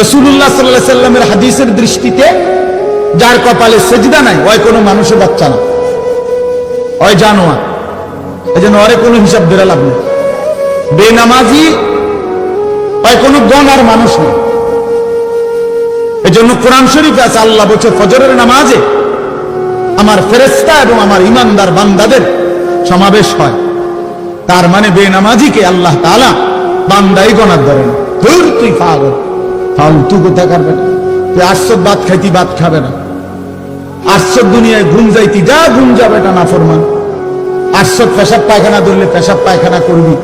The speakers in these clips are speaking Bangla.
রসুল্লাহ সাল্লাহ সাল্লামের হাদিসের দৃষ্টিতে যার কপালে সেজদা নাই, ওই কোনো মানুষের বাচ্চা না। ওই জানোয়া এই জন্য কোনো হিসাব বেনামাজি ওই কোনো মানুষ এই জন্য কোরআন শরীফে আছে, আল্লাহ ফজরের নামাজে আমার ফেরেস্তা এবং আমার ইমানদার বান্দাদের সমাবেশ হয়। তার মানে বেনামাজিকে আল্লাহ তালা বান্দাই গণার ধরে না ধুর, তুই ফালতু কোথা করবে না। তুই আটশো ভাত খাইতি, ভাত খাবে না। আটশো দুনিয়ায় ঘুম যাইতি, যা ঘুম যাবে না নাফরমান আটশো পেশাব পায়খানা ধরলে পেশাব পায়খানা করবি,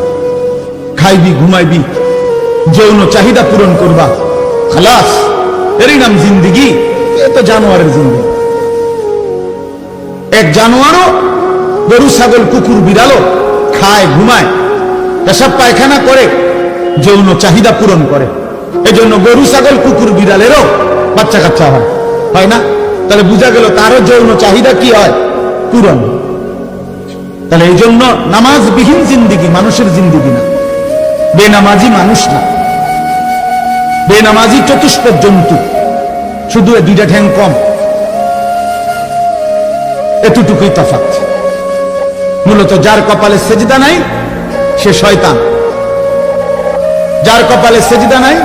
খাইবি, ঘুমাইবি, যৌন চাহিদা পূরণ করবা। খালাস, এরই নাম জিন্দিগি, এ তো জানোয়ারের জিন্দিগি। এক জানোয়ারও গরু, ছাগল, কুকুর, বিড়ালও খায়, ঘুমায়, পেশাব পায়খানা করে, যৌন চাহিদা পূরণ করে। এজন্য গরু, ছাগল, কুকুর, বিড়ালেরও বাচ্চা কাচ্চা হয়। হয় না? তাহলে বোঝা গেল তারও যৌন চাহিদা কি হয়? পূরণ। তাহলে এই জন্য নামাজবিহীন জিন্দিগি মানুষের জিন্দিগি না। বেনামাজি মানুষ না। বেনামাজি চতুষ্পদ জন্তু। শুধু এ দুইটা ঠ্যাং কম। এতটুকুই তফাৎ। মূলত যার কপালে সেজদা নাই, সে শয়তান। যার কপালে সেজদা নাই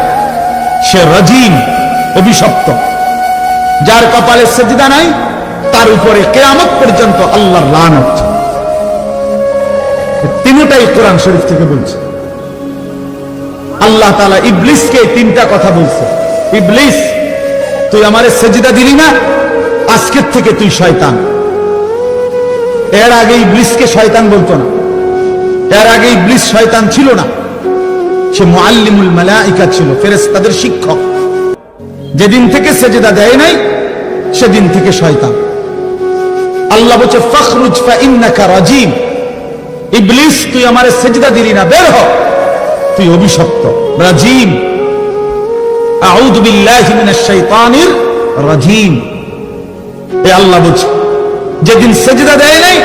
সে রজিম, অভিশপ্ত। যার কপালে সেজদা নাই, তার উপরে কেয়ামত পর্যন্ত আল্লাহর লানত। তিনটাই কোরআন শরীফ থেকে বলছে। আল্লাহ তালা ইবলিসকে তিনটা কথা বলছে। ইবলিস, তুই আমারে সেজদা দিলি না, আজকের থেকে তুই শয়তান। এর আগে ইবলিসকে শয়তান বলতো না। এর আগে ইবলিস শয়তান ছিল না। সে মুআল্লিমুল মালাইকা ছিল, ফেরেশতাদের শিক্ষক। যেদিন থেকে সেজদা দেয় নাই, সেদিন থেকে শয়তান। আল্লাহ বলছে, ফখরুজ ফা ইন্নাকা রাজিম ইবলিস, তুই আমারে সেজদা দিলি না, বের হ। তুই অভিশপ্ত রাজিম আউযু বিল্লাহি মিনাশ শাইতানির রাজিম। এ আল্লাহ বলছে, যেদিন সেজদা দেয় নাই,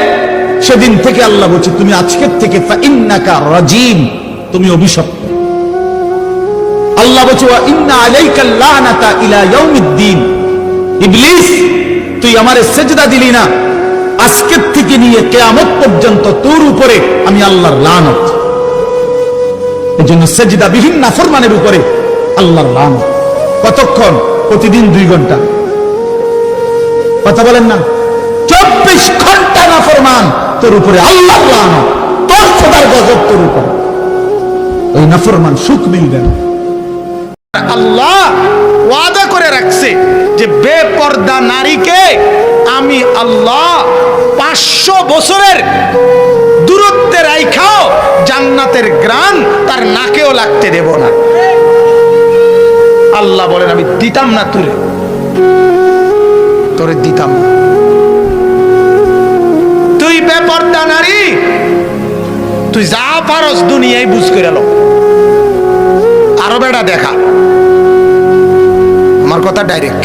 সেদিন থেকে আল্লাহ বলছে, তুমি আজকের থেকে ফা ইন্নাকা রাজিম। তুমি অভিশপ্ত। আল্লাহ বলছে ইন্না আলাইকা লানাতা ইলা ইয়াউমিদ্দিন। ইবলিস, তুই আমারে সেজদা দিলি না। আজকের থেকে নিয়ে কেয়ামত পর্যন্ত তোর উপরে আমি আল্লাহর লানত। এই জন্য সেজদা বিহীন নাফরমানের উপরে আল্লাহর লানত। কতক্ষণ? প্রতিদিন দুই ঘণ্টা। কথা বলেন না। চব্বিশ ঘণ্টা নাফরমান তোর উপরে আল্লাহর লানত। তোর খোদার গজব তোর উপরে। ওই নাফরমান সুখ মিলবে না। আল্লাহ ওয়াদা করে রাখছে যে বেপর্দা নারীকে আমি আল্লাহ পাঁচশো বছরের দূরত্বে রাইখাও জান্নাতের গ্রান তার নাকেও লাগতে দেব না। আল্লাহ বলেন, আমি দিতাম না তুলে তোরে দিতাম না। তুই বেপর্দা নারী, তুই যা পারস দুনিয়ায় বুঝ করে লো আরও বেটা দেখা। আমার কথা ডাইরেক্ট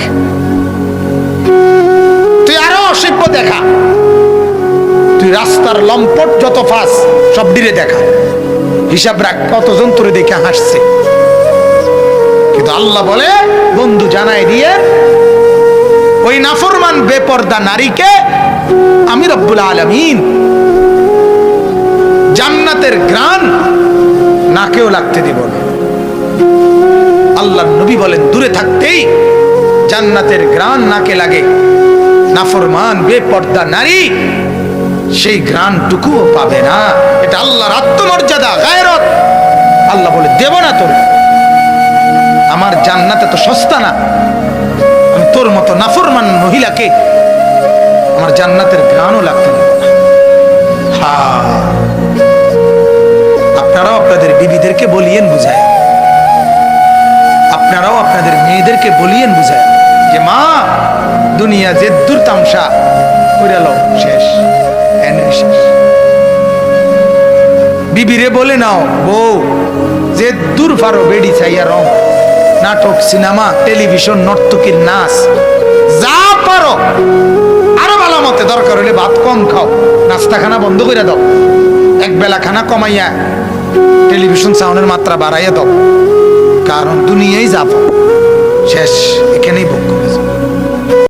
তুই আরও অসভ্য দেখা। তুই রাস্তার লম্পট যত ফাঁস, সব দিলে দেখা। হিসাব রাখ কতজন তোরে দেখে হাসছে। কিন্তু আল্লাহ বলে, বন্ধু জানাই দিয়ে, ওই নাফরমান বেপর্দা নারীকে আমি রব্বুল আলমিন জান্নাতের গ্রান নাকেও লাগতে দিব না। আল্লাহ নবী বলেন, দূরে থাকতেই জান্নাতের গ্রান নাকে লাগে। নাফরমান, বেপর্দা নারী, সেই গ্রানটুকুও পাবে না। এটা আল্লাহর আত্মমর্যাদা, গায়রত। আল্লাহ বলে, দেব না তোর। আমার জান্নাতে তো সস্তা না। আমি তোর মতো নাফরমান মহিলাকে আমার জান্নাতের গ্রানও লাগতে না। আপনারাও আপনাদের বিবিদেরকে বলিয়েন বুঝায় আপনাদের মেয়েদেরকে বলিয়েন বুঝায়। যে মা, দুনিয়া যে দূর তামসা করে লো শেষ শেষ। বিবিরে বলে নাও, বউ, যে দূর ফারো বেড়ি চাইয়া রং, নাটক, সিনেমা, টেলিভিশন, নর্তকীর নাচ, যা পারো, আরও ভালো মতে দরকার হলে ভাত কম খাও নাস্তা খানা বন্ধ করে দাও এক বেলা খানা কমাইয়া, টেলিভিশন সাউন্ডের মাত্রা বাড়াইয়া দাও। কারণ দুনিয়াই যাব। শেষ এখানেই বক।